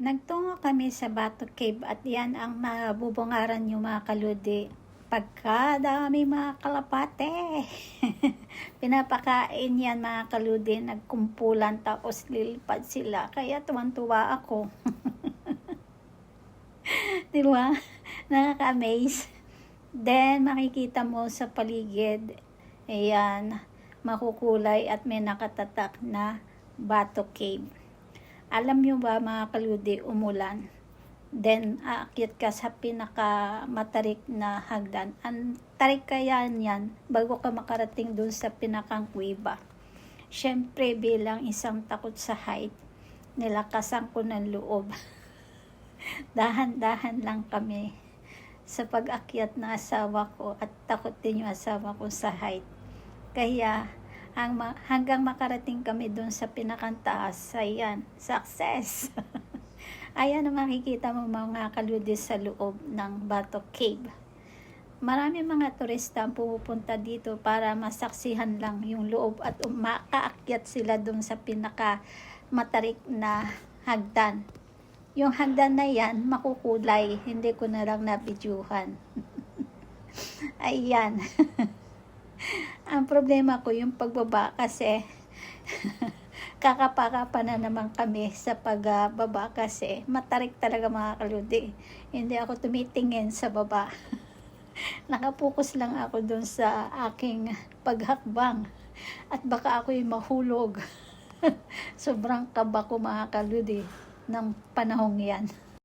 Nagtungo kami sa Bato Cave at yan ang mabubungaran yung mga kaludi. Pagkadami mga kalapate. Pinapakain yan mga kaludi. Nagkumpulan tapos lilipad sila. Kaya tuwan-tuwa ako. Di ba? Nakaka-amaze. Then, makikita mo sa paligid, ayan, makukulay at may nakatatak na Bato Cave. Alam nyo ba mga kaludi, umulan. Then, aakyat ka sa pinaka matarik na hagdan. Ang tarik kaya niyan bago ka makarating dun sa pinakang kuiba. Siyempre, bilang isang takot sa height, nilakasan ko ng loob. Dahan-dahan lang kami sa pag-akyat na asawa ko at takot din yung asawa ko sa height. Kaya, hanggang makarating kami doon sa pinakantaas, ayan, success! ayan ang makikita mo mga kaludis sa loob ng Bato Cave. Marami mga turista ang pumupunta dito para masaksihan lang yung loob at um- makaakyat sila doon sa pinaka matarik na hagdan. Yung hagdan na yan, makukulay. Hindi ko na lang nabidyuhan. Ayan. Ang problema ko yung pagbaba kasi kakapakapa na naman kami sa pagbaba kasi matarik talaga mga kaludi. Hindi ako tumitingin sa baba. Nakapokus lang ako dun sa aking paghakbang at baka ako'y mahulog. Sobrang kaba ko mga kaludi ng panahong yan.